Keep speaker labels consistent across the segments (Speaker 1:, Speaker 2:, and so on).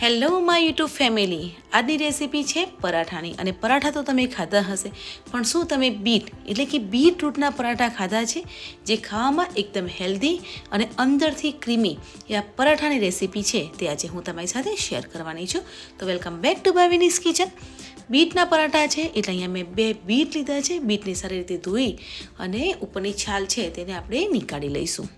Speaker 1: Hello my YouTube family આજની recipe છે પરાઠાની. અને પરાઠા તો તમે ખાધા હશે. પણ શું તમે બીટ, એટલે કે બીટ રૂટના પરાઠા ખાધા છે, જે ખાવામાં એકદમ હેલ્ધી અને અંદરથી ક્રીમી એ આ પરાઠાની રેસીપી છે, તે આજે હું તમારી સાથે શેર કરવાની છું. તો welcome back to Bhavini's kitchen બીટના પરાઠા છે, એટલે અહીંયા મેં બે બીટ લીધા છે. બીટને સારી રીતે ધોઈ અને ઉપરની છાલ છે, તેને આપણે નીકાળી લઈશું.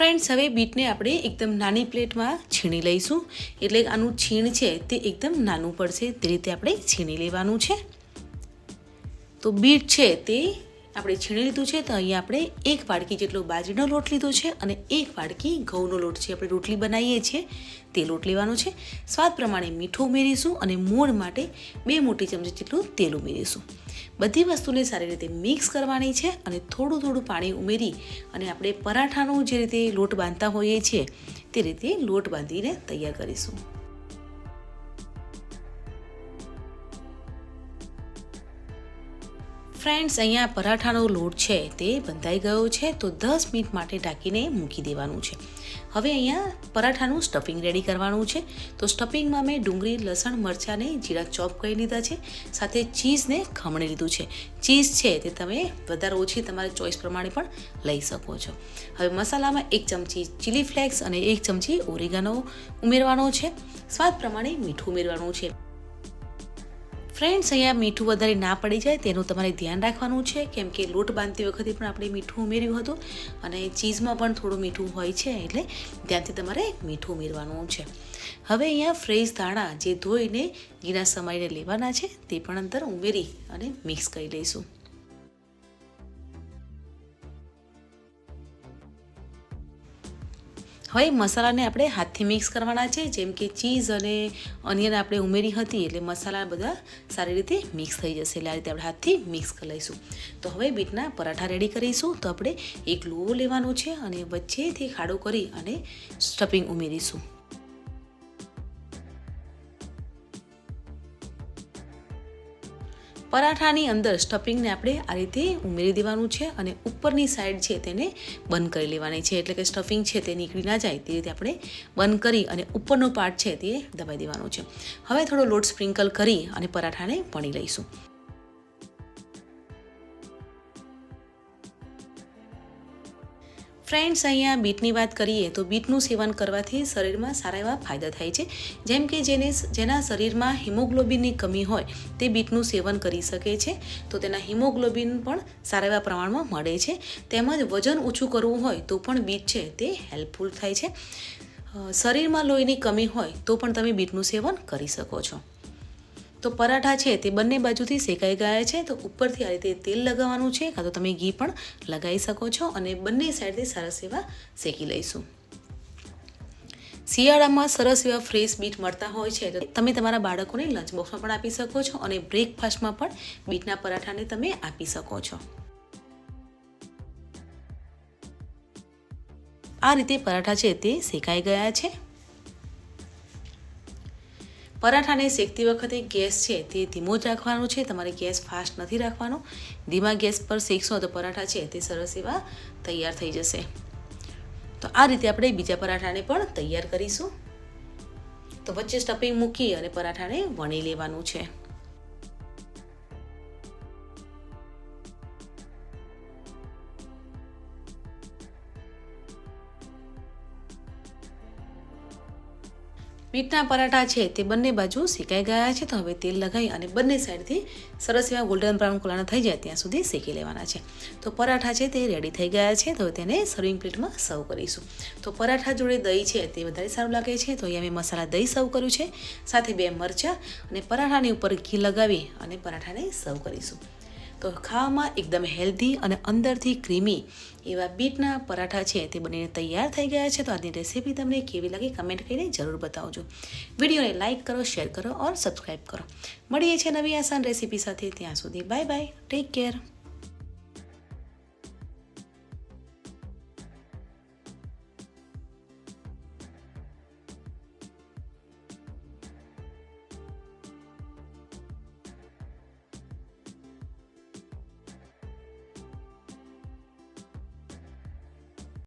Speaker 1: ફ્રેન્ડ્સ, હવે બીટને આપણે એકદમ નાની પ્લેટમાં છીણી લઈશું. એટલે આનું છીણ છે તે એકદમ નાનું પડશે. તે રીતે આપણે છીણી લેવાનું છે. તો બીટ છે તે આપણે છીણી લીધું છે તો અહીંયા આપણે એક વાડકી જેટલો બાજરીનો લોટ લીધો છે અને એક વાડકી ઘઉંનો લોટ છે. આપણે રોટલી બનાવીએ છીએ. તે લોટ લેવાનો છે. સ્વાદ પ્રમાણે મીઠું ઉમેરીશું અને મૂળ માટે બે મોટી ચમચી જેટલું તેલ ઉમેરીશું. બધી વસ્તુને સારી રીતે મિક્સ કરવાની છે અને થોડું થોડું પાણી ઉમેરી અને આપણે પરાઠાનો જે રીતે લોટ બાંધતા હોઈએ છીએ, તે રીતે લોટ બાંધીને તૈયાર કરીશું. ફ્રેન્ડ્સ, અહીંયા પરાઠાનો લોટ છે તે બંધાઈ ગયો છે, તો દસ મિનિટ માટે ઢાંકીને મૂકી દેવાનું છે. હવે અહીંયા પરાઠાનું સ્ટફિંગ રેડી કરવાનું છે. તો સ્ટફિંગમાં મેં ડુંગળી, લસણ, મરચાંને જીરા ચોપ કરી લીધા છે, સાથે ચીઝને ખમણી લીધું છે. ચીઝ છે તે તમે વધારે ઓછી તમારી ચોઈસ પ્રમાણે પણ લઈ શકો છો. હવે મસાલામાં એક ચમચી ચીલી ફ્લેક્સ અને એક ચમચી ઓરિગાનો ઉમેરવાનો છે. સ્વાદ પ્રમાણે મીઠું ઉમેરવાનું છે. ફ્રેન્ડ્સ અહીંયા મીઠું વધારે ના પડી જાય તેનું તમારે ધ્યાન રાખવાનું છે. કેમ કે લોટ બાંધતી વખતે પણ આપણે મીઠું ઉમેર્યું હતું અને ચીઝમાં પણ થોડું મીઠું હોય છે એટલે ત્યાંથી તમારે મીઠું ઉમેરવાનું છે. હવે અહીંયા ફ્રેશ ધાણા જે ધોઈને ગીરા સમાઈને લેવાના છે તે પણ અંદર ઉમેરી અને મિક્સ કરી લઈશું. હવે મસાલાને આપણે હાથથી મિક્સ કરવાના છે, જેમ કે ચીઝ અને અનિયન આપણે ઉમેરી હતી એટલે મસાલા બધા સારી રીતે મિક્સ થઈ જશે. એટલે આ રીતે આપણે હાથથી મિક્સ કરી લઈશું. તો હવે બીટના પરાઠા રેડી કરીશું. તો આપણે એક લોવો લેવાનો છે અને વચ્ચેથી ખાડો કરી અને સ્ટફિંગ ઉમેરીશું. પરાઠાની અંદર સ્ટફિંગને આપણે આ રીતે ઉમેરી દેવાનું છે અને ઉપરની સાઈડ છે તેને બંધ કરી લેવાની છે. એટલે કે સ્ટફિંગ છે તે નીકળી ના જાય તે રીતે આપણે બંધ કરી અને ઉપરનો પાર્ટ છે તે દબાઈ દેવાનો છે. હવે થોડો લોટ સ્પ્રિંકલ કરી અને પરાઠાને વણી લઈશું. ફ્રેન્ડ્સ અહીંયા બીટની વાત કરીએ તો બીટનું સેવન કરવાથી શરીરમાં સારા એવા ફાયદા થાય છે. જેમ કે જેને જેના શરીરમાં હિમોગ્લોબિનની કમી હોય, તે બીટનું સેવન કરી શકે છે. તો તેના હિમોગ્લોબિન પણ સારા એવા પ્રમાણમાં મળે છે. તેમજ વજન ઓછું કરવું હોય તો પણ બીટ છે તે હેલ્પફુલ થાય છે. શરીરમાં લોહીની કમી હોય તો પણ તમે બીટનું સેવન કરી શકો છો. તો પરાઠા છે તે બંને બાજુથી શેકાઈ ગયા છે, તો ઉપરથી આ રીતે તેલ લગાવવાનું છે, કાં તો તમે ઘી પણ લગાવી શકો છો અને બંને સાઈડથી સરસ એવા શેકી લઈશું. શિયાળામાં સરસ એવા ફ્રેશ બીટ મળતા હોય છે, તો તમે તમારા બાળકોને લંચ બોક્સમાં પણ આપી શકો છો અને બ્રેકફાસ્ટમાં પણ બીટના પરાઠાને તમે આપી શકો છો. આ રીતે પરાઠા છે તે શેકાઈ ગયા છે. પરાઠાને શેકતી વખતે ગેસ છે તે ધીમો જ રાખવાનો છે. તમારે ગેસ ફાસ્ટ નથી રાખવાનો. ધીમા ગેસ પર શેકશો તો પરાઠા છે તે સરસ એવા તૈયાર થઈ જશે. તો આ રીતે આપણે બીજા પરાઠાને પણ તૈયાર કરીશું. તો વચ્ચે સ્ટફિંગ મૂકી અને પરાઠાને વણી લેવાનું છે. બીટના પરાઠા છે તે બંને બાજુ શેકાઈ ગયા છે. તો હવે તેલ લગાવી અને બંને સાઈડથી સરસ એવા ગોલ્ડન બ્રાઉન કલરના થઈ જાય ત્યાં સુધી શેકી લેવાના છે. તો પરાઠા છે તે રેડી થઈ ગયા છે. તો તેને સર્વિંગ પ્લેટમાં સર્વ કરીશું. તો પરાઠા જોડે દહીં છે તે વધારે સારું લાગે છે. તો અહીંયા મેં મસાલા દહીં સર્વ કર્યું છે. સાથે બે મરચાં અને પરાઠાની ઉપર ઘી લગાવી અને પરાઠાને સર્વ કરીશું. તો ખાવામાં એકદમ હેલ્ધી અને અંદરથી ક્રીમી એવા બીટના પરાઠા છે તે બનીને તૈયાર થઈ ગયા છે. તો આજની રેસીપી તમને કેવી લાગી કમેન્ટ કરીને જરૂર બતાવજો. વિડીયોને લાઇક કરો, શેર કરો, ઓર સબસ્ક્રાઈબ કરો. મળીએ છીએ નવી આસાન રેસીપી સાથે ત્યાં સુધી. Bye bye. Take care.